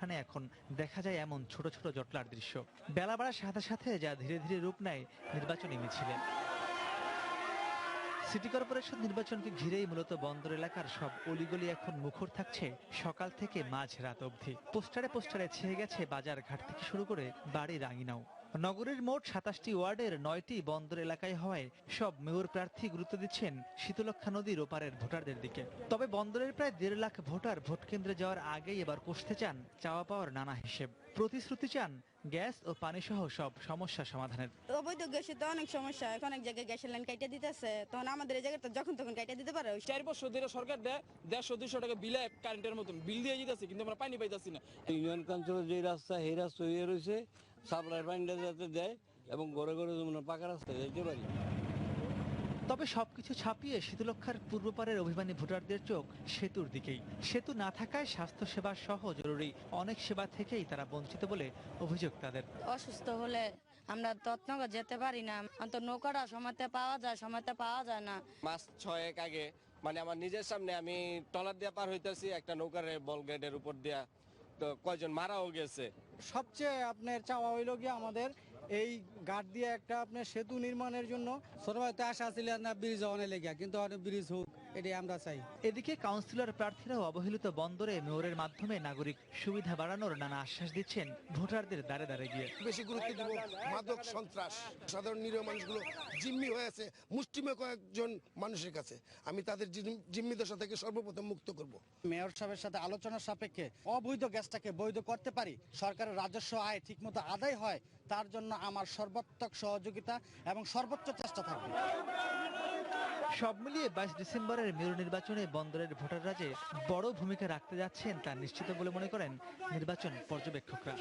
উঠানে এখন দেখা যায় এমন ছোট ছোট জটলার দৃশ্য। বেলা বাড়ার সাথে সাথে যা ধীরে ধীরে রূপ নেয় নির্বাচনী মিছিলে। সিটি কর্পোরেশন নির্বাচনকে ঘিরেই মূলত বন্দর এলাকার সব অলিগলি এখন মুখর থাকছে সকাল থেকে মাঝ রাত অবধি। পোস্টারে পোস্টারে ছেয়ে গেছে বাজার ঘাট থেকে শুরু করে বাড়ির আঙিনাও নগরীর মোট সাতাশটি ওয়ার্ডের নয়টি বন্দর এলাকায় হওয়ায় সব মেয়র প্রার্থী গুরুত্ব দিচ্ছেন শীতলক্ষা নদীর ওপারের ভোটারদের দিকে। তবে বন্দরের প্রায় দেড় লাখ ভোটার ভোট কেন্দ্রে যাওয়ার আগেই এবার কষতে চান চাওয়া পাওয়ার নানা হিসেব। প্রতিশ্রুতি চান গ্যাস ও পানি সহ সব সমস্যা সমাধানের। অবৈধ গ্যাসে তো অনেক সমস্যা এখন অনেক জায়গায় গ্যাসের লাইন কাইটে দিতেছে তখন আমাদের এই জায়গাটা যখন তখন কাইটে দিতে পারে চার বছর ধরে সরকার দেয় দেড়শো দুশো টাকা বিলে কারেন্টের মতন। বিল দিয়ে দিতেছে কিন্তু আমরা পানি পাইতেছি না। ইউনিয়ন কাউন্সিলের যে রাস্তা সেই রাস্তা হয়ে রয়েছে। সাপ্লাই পানিটা যাতে দেয় এবং ঘরে ঘরে যেমন পাকা রাস্তা যেতে পারি। তবে সবকিছু ছাপিয়ে শীতলক্ষার পূর্বপারের অভিমানী ভোটারদের চোখ সেতুর দিকেই। সেতু না থাকায় স্বাস্থ্যসেবা সহ জরুরি। অনেক সেবা থেকেই তারা বঞ্চিত বলে অভিযোগ তাদের। অসুস্থ হলে আমরা তৎনগর যেতে পারি না। অন্ত নৌকাটা সময়তে পাওয়া যায় সময়তে পাওয়া যায় না। মাস ছয়েক আগে মানে আমার নিজের সামনে আমি টলার দিয়ে পার হইতেছি একটা নৌকার বল গেটের উপর দিয়া। কয়জন মারাও গেছে? সবচেয়ে আপনার চাওয়া হইল কি আমাদের এই ঘাট দিয়ে একটা আপনার সেতু নির্মাণের জন্য। সর্বায়তে আশা ছিল না ব্রিজ অনেক লেগে, কিন্তু অনেক ব্রিজ হোক। এটাই আমরা চাই। এদিকে কাউন্সিলর প্রার্থীরাও অবহেলিত বন্দরে মেয়রের মাধ্যমে নাগরিক সুবিধা বাড়ানোর নানা আশ্বাস দিচ্ছেন ভোটারদের দ্বারে দ্বারে গিয়ে। বেশি গুরুত্ব দিব মাদক সন্ত্রাস। সাধারণ নিরীহ মানুষগুলো জিম্মি হয়ে আছে মুষ্টিময় কয়েকজন মানুষের কাছে। আমি তাদের জিম- জিম্মি দশা থেকে সর্বপ্রথম মুক্ত করব। মেয়র সাহেবের সাথে আলোচনার সাপেক্ষে অবৈধ গ্যাসটাকে বৈধ করতে পারি সরকারের রাজস্ব আয় ঠিকমতো আদায় হয় তার জন্য আমার সর্বাত্মক সহযোগিতা এবং সর্বোচ্চ চেষ্টা থাকবে। সব মিলিয়ে বাইশ ডিসেম্বরের মেয়র নির্বাচনে বন্দরের ভোটাররা যে বড় ভূমিকা রাখতে যাচ্ছেন তা নিশ্চিত বলে মনে করেন নির্বাচন পর্যবেক্ষকরা।